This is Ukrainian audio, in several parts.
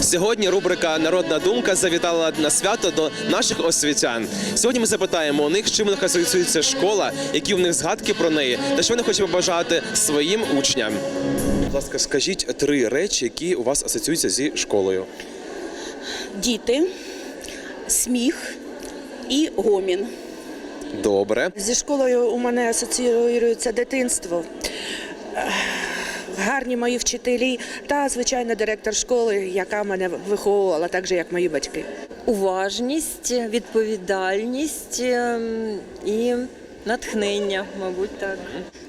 Сьогодні рубрика Народна думка завітала на свято до наших освітян. Сьогодні ми запитаємо у них, чим у них асоціюється школа, які в них згадки про неї, та що вони хочуть побажати своїм учням. Будь ласка, скажіть три речі, які у вас асоціюються зі школою. діти, сміх і гомін. Добре. Зі школою у мене асоціюється дитинство. Гарні мої вчителі та, звичайно, директор школи, яка мене виховувала, так же, як мої батьки. уважність, відповідальність ем, і натхнення, мабуть, так.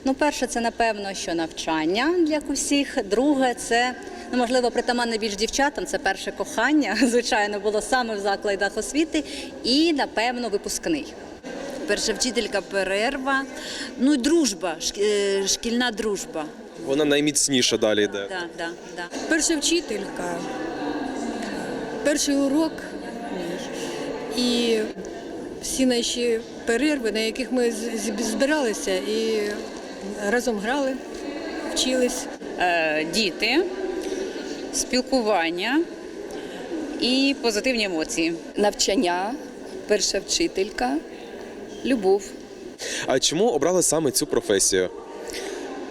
Ну, перше, це напевно, що навчання як у всіх. Друге, це ну, можливо притаманне більш дівчатам. Це перше кохання, звичайно, було саме в закладах освіти, і напевно випускний. Перша вчителька перерва. Ну і дружба, е, шкільна дружба. Вона найміцніша далі йде. Да, да, да. Перша вчителька, перший урок і всі наші перерви, на яких ми збиралися і разом грали, вчились. Е, діти, спілкування і позитивні емоції. навчання, перша вчителька, любов. А чому обрали саме цю професію?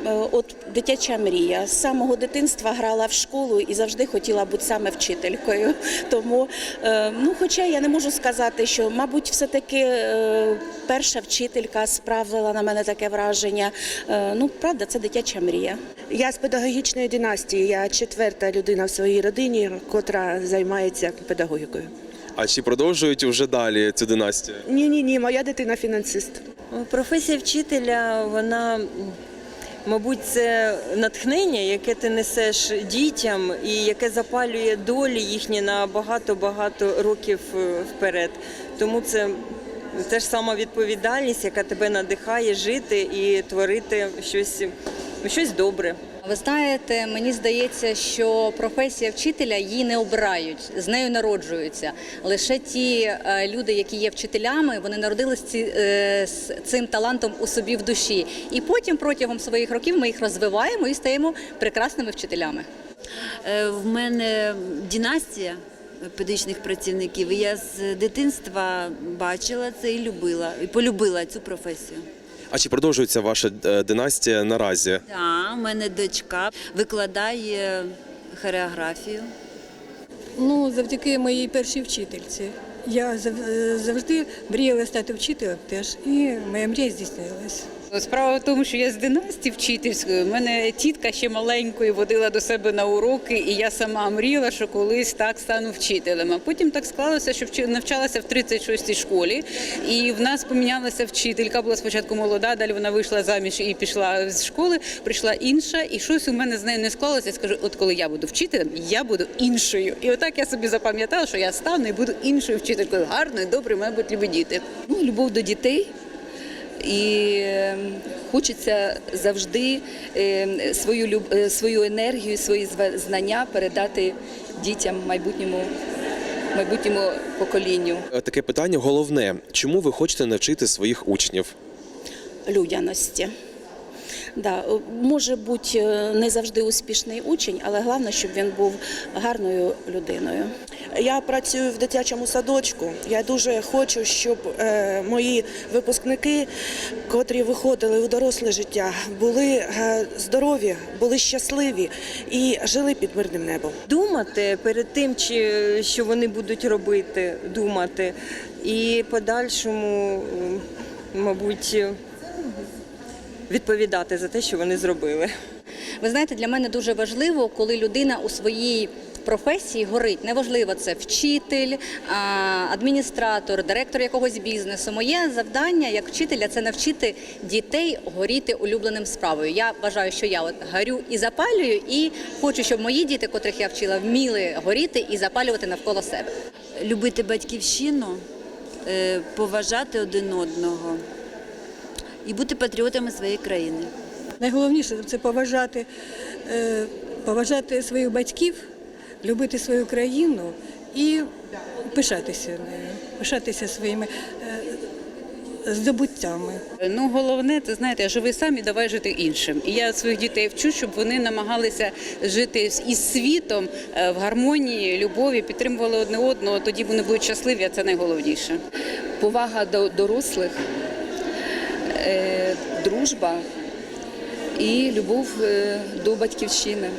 Е, От дитяча мрія. З самого дитинства грала в школу і завжди хотіла бути саме вчителькою. Тому, е, ну, хоча я не можу сказати, що, мабуть, все-таки е, перша вчителька справила на мене таке враження. Ну, правда, це дитяча мрія. Я з педагогічної династії, я четверта людина в своїй родині, котра займається педагогікою. А чи продовжують уже далі цю династію? Ні, ні, ні, моя дитина фінансист. Професія вчителя, вона, мабуть, це натхнення, яке ти несеш дітям і яке запалює долі їхні на багато-багато років е, вперед. Тому це теж сама відповідальність, яка тебе надихає жити і творити щось, щось добре. Ви знаєте, мені здається, що професія вчителя її не обирають, з нею народжуються. Лише ті е, люди, які є вчителями, вони народились ці, е, з цим талантом у собі в душі. І потім протягом своїх років ми їх розвиваємо і стаємо прекрасними вчителями. Е, В мене династія педагогічних працівників. Я з дитинства бачила це і любила, і полюбила цю професію. А чи продовжується ваша е, династія наразі? Так, у мене дочка викладає хореографію. Ну, завдяки моїй першій вчительці. Я е, завжди мріяла стати вчителем теж, і моя мрія здійснилась. Справа в тому, що я з династії вчительської. Мене тітка ще маленькою водила до себе на уроки, і я сама мріяла, що колись так стану вчителем. А потім так склалося, що навчалася в 36-й школі, і в нас помінялася вчителька. Була спочатку молода, далі вона вийшла заміж і пішла з школи. Прийшла інша, і щось у мене з нею не склалося. Я скажу, от коли я буду вчителем, я буду іншою. І отак я собі запам'ятала, що я стану і буду іншою вчителькою, гарною, доброю, мабуть, любить діти. Ну, любов до дітей. І е, хочеться завжди е, свою люб- е, свою енергію, свої знання передати дітям майбутньому, майбутньому поколінню. Е, Таке питання головне: чому ви хочете навчити своїх учнів? людяності. Да, е, може бути е, не завжди успішний учень, але головне, щоб він був гарною людиною. Я працюю в дитячому садочку. Я дуже хочу, щоб е, мої випускники, котрі виходили у доросле життя, були е, здорові, були щасливі і жили під мирним небом. думати перед тим, чи що вони будуть робити, думати, і подальшому, мабуть, відповідати за те, що вони зробили. Ви знаєте, для мене дуже важливо, коли людина у своїй професії горить. Неважливо, це вчитель, адміністратор, директор якогось бізнесу. Моє завдання як вчителя це навчити дітей горіти улюбленим справою. Я вважаю, що я от горю і запалюю, і хочу, щоб мої діти, котрих я вчила, вміли горіти і запалювати навколо себе. Любити батьківщину, е, поважати один одного і бути патріотами своєї країни. Найголовніше це поважати, е, поважати своїх батьків, любити свою країну і пишатися нею, пишатися своїми. е, здобуттями. Ну, головне, це знаєте, живи сам і давай жити іншим. І я своїх дітей вчу, щоб вони намагалися жити із світом е, в гармонії, любові, підтримували одне одного. Тоді вони будуть щасливі, а це найголовніше. повага до дорослих, дружба і любов е, до батьківщини.